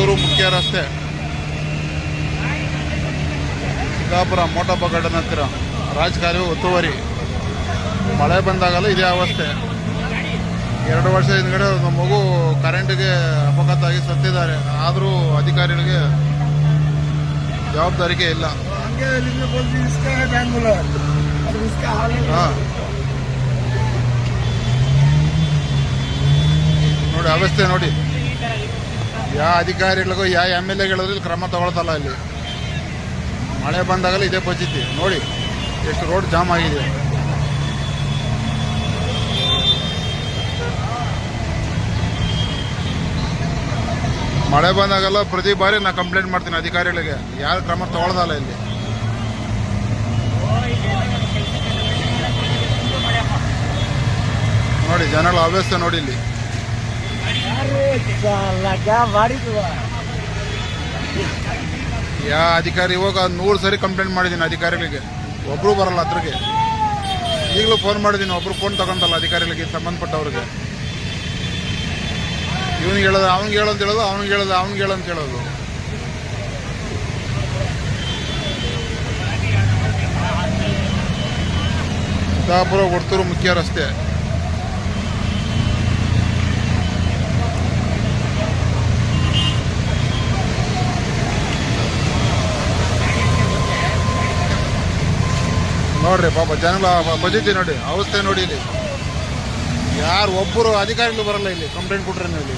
ಪುತ್ತೂರು ಮುಖ್ಯ ರಸ್ತೆ. ಸಿದ್ದಾಪುರ ಮೋಟಪ್ಪ ಗಾರ್ಡನ್ ಹತ್ತಿರ. ರಾಜಕಾರಿ ಒತ್ತುವರಿ. ಮಳೆ ಬಂದಾಗಲ್ಲ ಇದೇ ಅವಸ್ಥೆ. ಎರಡು ವರ್ಷ ಹಿಂದ್ಗಡೆ ಮಗು ಕರೆಂಟ್ಗೆ ಅಪಘಾತ ಆಗಿ ಸತ್ತಿದ್ದಾರೆ. ಆದರೂ ಅಧಿಕಾರಿಗಳಿಗೆ ಜವಾಬ್ದಾರಿಕೆ ಇಲ್ಲ. ನೋಡಿ ಅವಸ್ಥೆ ನೋಡಿ. ಯಾವ ಅಧಿಕಾರಿಗಳಿಗೂ ಯಾವ ಎಂ ಎಲ್ ಎಗಳಿದ್ರು ಕ್ರಮ ತಗೊಳ್ತಲ್ಲ ಇಲ್ಲಿ. ಮಳೆ ಬಂದಾಗಲೇ ಇದೇ ಪರಿಸ್ಥಿತಿ. ನೋಡಿ, ಎಷ್ಟು ರೋಡ್ ಜಾಮ್ ಆಗಿದೆ. ಮಳೆ ಬಂದಾಗಲ್ಲ ಪ್ರತಿ ಬಾರಿ ನಾ ಕಂಪ್ಲೇಂಟ್ ಮಾಡ್ತೀನಿ ಅಧಿಕಾರಿಗಳಿಗೆ. ಯಾರು ಕ್ರಮ ತಗೊಳ್ದಲ್ಲ ಇಲ್ಲಿ. ನೋಡಿ, ಜನಗಳ ಅವ್ಯವಸ್ಥೆ ನೋಡಿ ಇಲ್ಲಿ. ಯಾ ಅಧಿಕಾರಿ, ಇವಾಗ ನೂರು ಸರಿ ಕಂಪ್ಲೇಂಟ್ ಮಾಡಿದ್ದೀನಿ ಅಧಿಕಾರಿಗಳಿಗೆ. ಒಬ್ರು ಬರಲ್ಲ ಹತ್ರಕ್ಕೆ. ಈಗಲೂ ಫೋನ್ ಮಾಡಿದ್ದೀನಿ, ಒಬ್ರು ಫೋನ್ ತಗೊಂಡಲ್ಲ ಅಧಿಕಾರಿಗಳಿಗೆ, ಸಂಬಂಧಪಟ್ಟವ್ರಿಗೆ. ಇವನಿಗೆ ಹೇಳೋದು, ಅವ್ನಿಗೆ ಹೇಳೋದು ಹೇಳೋದು, ಅವ್ನಿಗೆ ಹೇಳೋದು, ಅವ್ನಿಗೆ ಅಂತ ಹೇಳೋದು. ಸಿದ್ದಾಪುರ ಒಡ್ತೂರು ಮುಖ್ಯ ರಸ್ತೆ. ನೋಡ್ರಿ ಪಾಪ ಜನಗಳ ಪರಿಸ್ಥಿತಿ ನೋಡಿ, ಅವಸ್ಥೆ ನೋಡಿ ಇಲ್ಲಿ. ಯಾರು ಒಬ್ಬರು ಅಧಿಕಾರಿಗಳು ಬರಲ್ಲ ಇಲ್ಲಿ ಕಂಪ್ಲೇಂಟ್ ಕೊಟ್ರೆ ನೀವು ಇಲ್ಲಿ?